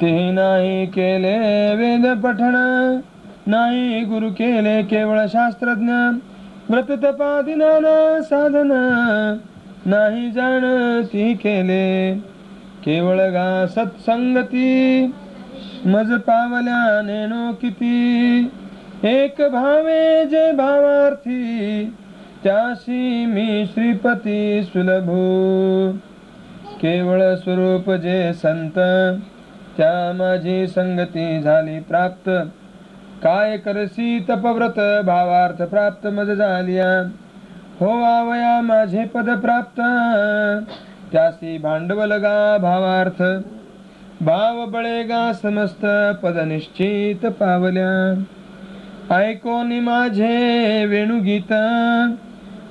ते नाही केले वेद पठण नाही गुरु केले केवळ शास्त्रज्ञ व्रत तपादी साधन नाही जाणती केले केवळ गा सत्संगती मज पावल्या नेणो किती एक भावे जे भावार्थी त्याशी मी श्रीपती सुलभू. केवळ स्वरूप जे संत त्या माझी संगती झाली प्राप्त. काय करसी तपव्रत भावार्थ प्राप्त मज झालिया. हो आवया माझे पद प्राप्त. त्यासी भांडवल गा भावार्थ. भाव बळेगा समस्त पद निश्चित पावल्या. ऐकोनी माझे वेणुगीत.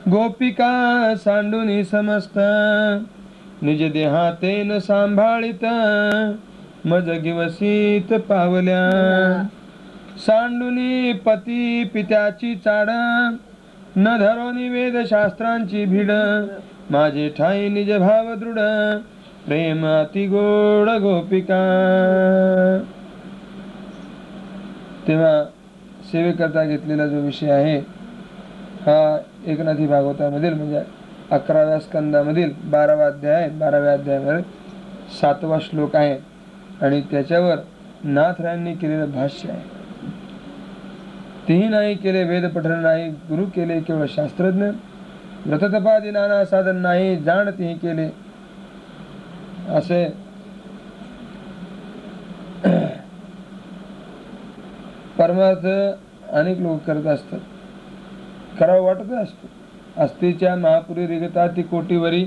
गोपिका सांडुनी समस्त. निज देहातेन सांभाळित. मज गिवसीत पावल्या. सांडुनी पती पित्याची चाड न धरोनी वेद शास्त्रांची भिड. माझे ठाई निज भाव दृढ प्रेम अति गोड गोपिका. तेव्हा सेवेकरता घेतलेला जो विषय आहे हा एकनाथी भागवतामधील म्हणजे अकराव्या स्कंदामधील बारावा अध्याय बाराव्या अध्यायामध्ये सातवा श्लोक आहे. आणि त्याच्यावर नाथरायांनी केलेलं भाष्य आहे. तेही नाही केले वेद पठण नाही गुरु केले केवळ शास्त्रज्ञ. व्रततपादी नाना साधन नाही जाण तेही केले. असे परमार्थ अनेक लोक करत असतात. करावं वाटत असतं. अस्तीच्या महापुरी रिगता ती कोटीवरी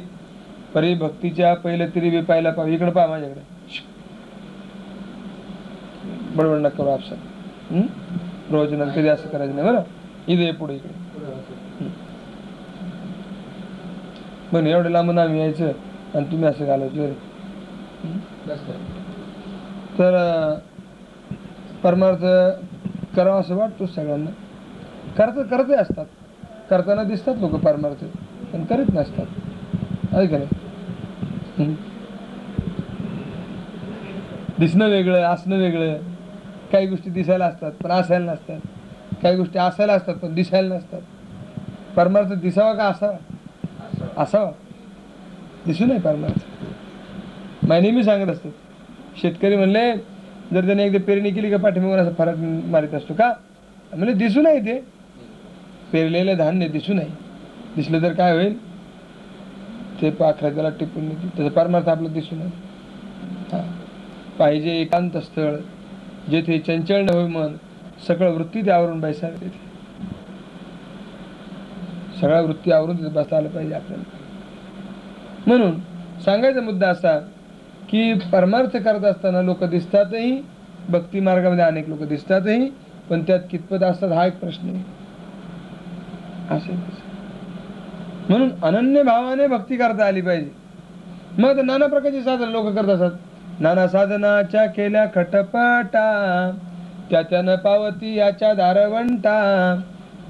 परी भक्तीच्या पहिले तरी बी पाहिला पाहिजे इकडे पहा माझ्याकडे. बडबड नका करू आपसा प्रवचनात कधी असं करायचं नाही बरं? इथे पुढे इकडे. पण एवढं लांबून आम्ही यायचं आणि तुम्ही असं घालायचं तर परमार्थ करावा असं वाटतो सगळ्यांना. करत करते असतात. करताना दिसतात लोक परमार्थ पण करीत नसतात. आहे का नाही? दिसणं वेगळं असणं वेगळं. काही गोष्टी दिसायला असतात पण असायला नसतात. काही गोष्टी असायला असतात पण दिसायला नसतात. परमार्थ दिसावा का असावा असावा. दिसू नये परमार्थ. माय नेहमी सांगत असतो शेतकरी म्हणले जर त्याने एकदा पेरणी केली का पाठीमागून असं फरक मारित असतो का? म्हणजे दिसू नाही ते. पेरलेलं धान्य दिसू नाही दिसलं तर काय होईल? ते पाखरा त्याला टिपून त्याचा परमार्थ आपलं दिसू नये. हां. पाहिजे एकांत स्थळ. जेथे चंचल न होई मन सगळं वृत्ती ते आवरून बसावे तिथे सगळ्या वृत्ती आवरून तिथे बसता आलं पाहिजे आपल्याला. म्हणून सांगायचा मुद्दा असा की परमार्थ करत असताना लोक दिसतातही भक्ती मार्गामध्ये अनेक लोक दिसतातही पण त्यात कितपत असतात हा एक प्रश्न आहे. असे म्हणून अनन्य भावाने भक्ती करता आली पाहिजे. मग नाना प्रकारची साधन लोक करत असतात. नाना साधनाच्या केल्या खटपटा त्या त्यानं पावती याच्या दारवंटा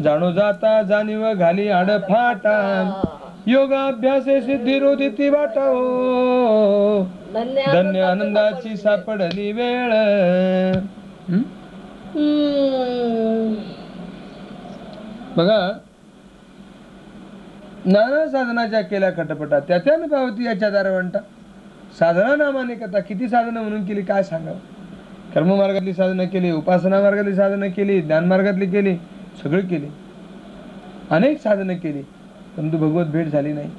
जाणो जाता जाणीव घाली आडफाटा. योगाभ्यासे सिद्धी रोदिती वाटा हो. धन्य आनंदाची सापडली. वेळ. बघा नाना साधनाच्या केल्या खटपटा त्याच्यानं पावती याच्या दारवंटा साधना नामाने कथा किती साधनं म्हणून केली काय सांगावं? कर्ममार्गातली साधनं केली उपासना मार्गातली साधनं केली ज्ञानमार्गातली केली सगळी केली. अनेक साधनं केली परंतु भगवत भेट झाली नाही.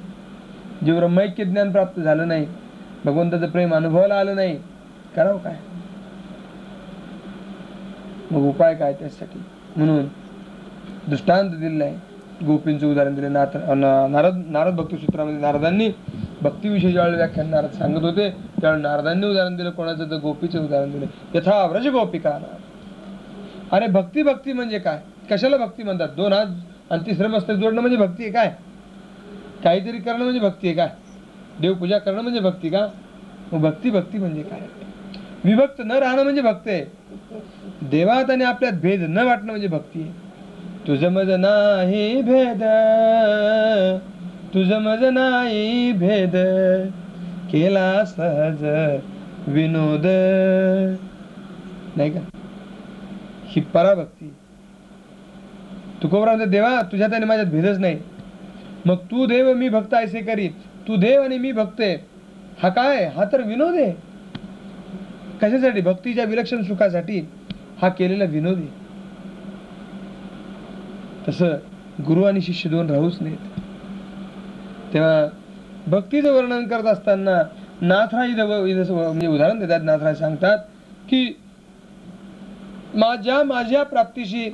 जे ब्रह्मैक्य ज्ञान प्राप्त झालं नाही. भगवंताचं प्रेम अनुभवाला आलं नाही. करावं काय? मग उपाय काय त्यासाठी म्हणून दृष्टांत दिलेला आहे गोपींचं उदाहरण दिले नाथ नारद नारद भक्ती सूत्रामध्ये नारदांनी भक्तीविषयी ज्यावेळेला व्याख्यान नारद सांगत होते त्यावेळी नारदांनी उदाहरण दिलं कोणाचं तर गोपीचं उदाहरण दिलं. यथा व्रज गोपिका अरे भक्ती भक्ती म्हणजे काय? कशाला भक्ती म्हणतात? दोन हात आणि तिसरं मस्तक जोडणं म्हणजे भक्ती आहे काय? काहीतरी करणं म्हणजे भक्ती आहे काय? देवपूजा करणं म्हणजे भक्ती का? मग भक्ती भक्ती म्हणजे काय? विभक्त न राहणं म्हणजे भक्त आहे. देवात आणि आपल्यात भेद न वाटणं म्हणजे भक्ती आहे. तुझ मज नाही भेद. तुझ मज नाही भेद केला सहज विनोद. नाही का? ही पराभक्ती. तुकोबरा म्हणते देवा तुझ्यात आणि माझ्यात भेदच नाही. मग तू देव मी भक्त ऐसे करी तू देव आणि मी भक्त आहे. हा काय? हा तर विनोद आहे. कशासाठी? भक्तीच्या विलक्षण सुखासाठी हा केलेला विनोद आहे. तसं गुरु आणि शिष्य दोन राहूच नाहीत. तेव्हा भक्तीचं वर्णन करत असताना नाथराज इथं म्हणजे उदाहरण देतात. नाथराज सांगतात की माझ्या माझ्या प्राप्तीशी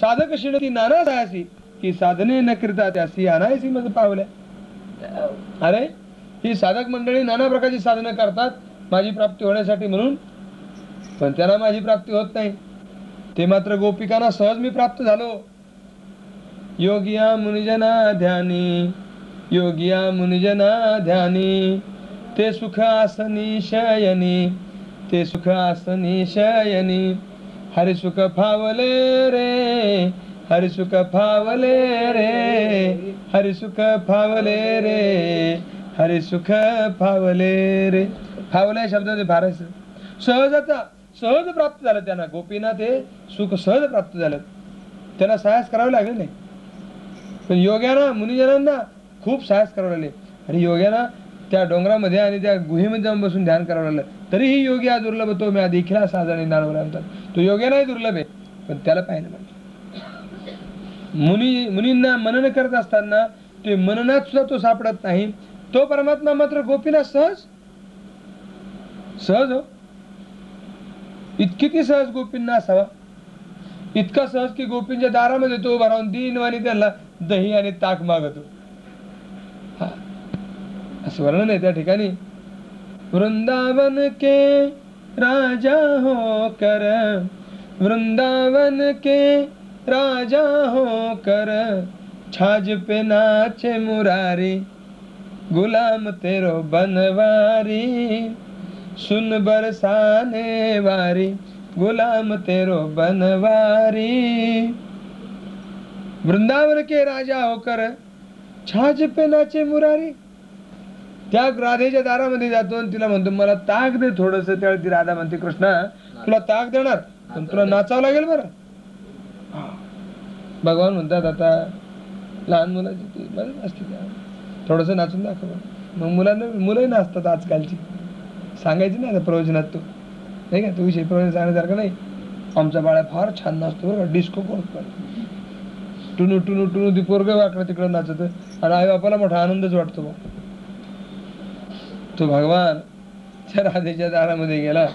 साधक ती नाना सायासी की साधने न करता त्यासी अनायसी मग पावल्या. अरे ही साधक मंडळी नाना प्रकारची साधनं करतात माझी प्राप्ती होण्यासाठी म्हणून. पण त्यांना माझी प्राप्ती होत नाही. ते मात्र गोपिकांना सहज मी प्राप्त झालो. योगिया मुनिजना ध्यानी योगिया मुनिजना ध्यानी ते सुख आसनी शयनी ते सुख आसनी शयनी. हरि सुख फावले रे हरि सुख फावले रे हरि सुख फावले रे हरि सुख फावले रे. फावले शब्दाचे फारायचं सहजता सहज प्राप्त झालं त्यांना. गोपीनाथ हे सुख सहज प्राप्त झालं. त्यांना साहस करावं लागलं नाही. पण योग्याना मुनिजनांना खूप साहस करावं लागले. आणि योग्याला त्या डोंगरामध्ये आणि त्या गुहेमध्ये जाऊन बसून ध्यान करावं लागलं. तरीही योगी हा दुर्लभ तो मी देखील खिला साजणी म्हणतात. तो योग्यानाही दुर्लभ आहे पण त्याला पाहिलं म्हणजे मुनी मुनींना मनन करत असताना ते मननात सुद्धा तो सापडत नाही. तो परमात्मा मात्र गोपीना सहज? सहज हो. इतकी ती सहज गोपींना असावा. इतका सहज की गोपींच्या दारामध्ये तो उभा राहून दिन वाणी त्याला दही आणि ताक मागतो. वर्णन आहे त्या ठिकाणी. वृंदावन के राजा हो कर वृंदावन के राजा हो कर छाज पे नाचे मुरारी गुलाम तेरो बनवारी सुन बरसाने वारी गुलाम तेरो बनवारी। वृंदावन के राजा होकर छाज पे नाचे मुरारी त्या राधेच्या दारामध्ये जातो आणि तिला म्हणतो मला ताक दे थोडस. त्यावेळी ती राधा म्हणते कृष्णा तुला ताक देणार पण तुला नाचावं लागेल बरं. भगवान म्हणतात आता लहान मुलाची ती बरं असते त्या थोडस नाचून दाखव मग मुलांना मुलंही नाचतात आजकालची. सांगायची नाही आता प्रवचनात तू. नाही का? तू विषय प्रवचन सांगण्यासारखं नाही. आमचा बाळा फार छान नाचतो बरं का. डिस्को करतो टुनू टुनू टुनू ती पोरग वाकडं तिकडं नाचत. आणि आई बापाला मोठा आनंदच वाटतो बा. तो भगवान त्या राधेच्या दारामध्ये गेला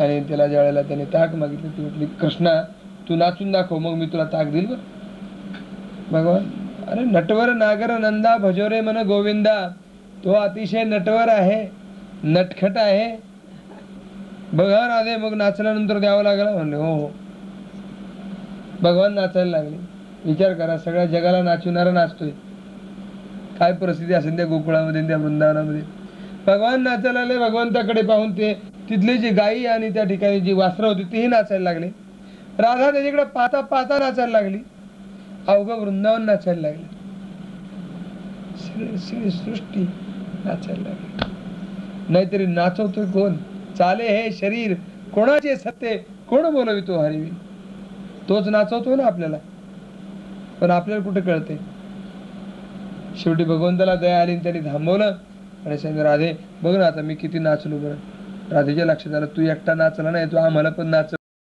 आणि त्याला ज्या वेळेला त्याने ताक मागितली ती म्हटली कृष्णा तू नाचून दाखव मग मी तुला ताक देईल बरं. भगवान अरे नटवर नागर नंदा भजोरे मन गोविंदा तो अतिशय नटवर आहे नटखट आहे. भगवान राधे मग नाचल्यानंतर द्यावं लागला? म्हणले हो हो. भगवान नाचायला लागले. विचार करा सगळ्या जगाला नाचवणारा नाचतोय. काय परिस्थिती असेल त्या गोकुळामध्ये त्या वृंदावनामध्ये? भगवान नाचायला लागले भगवंताकडे पाहून ते तिथली जी गायी आणि त्या ठिकाणी जी वासरं होती तीही नाचायला लागले. राधा त्याच्याकडे पाहता पाहता नाचायला लागली. अवघं वृंदावन नाचायला लागले. सृष्टी नाचायला लागली. नाहीतरी नाचवतोय कोण? चाले हे शरीर कोणाचे सत्य कोण बोलवितो हरिवी? तोच नाचवतोय ना आपल्याला. पण आपल्याला कुठे कळते शेवटी भगवंताला दया आली आणि त्यांनी थांबवलं. आणि सांगितलं राधे बघ ना आता मी किती नाचलो बरं. राधेच्या लक्षात आलं तू एकटा नाचला नाही तू आम्हाला पण नाच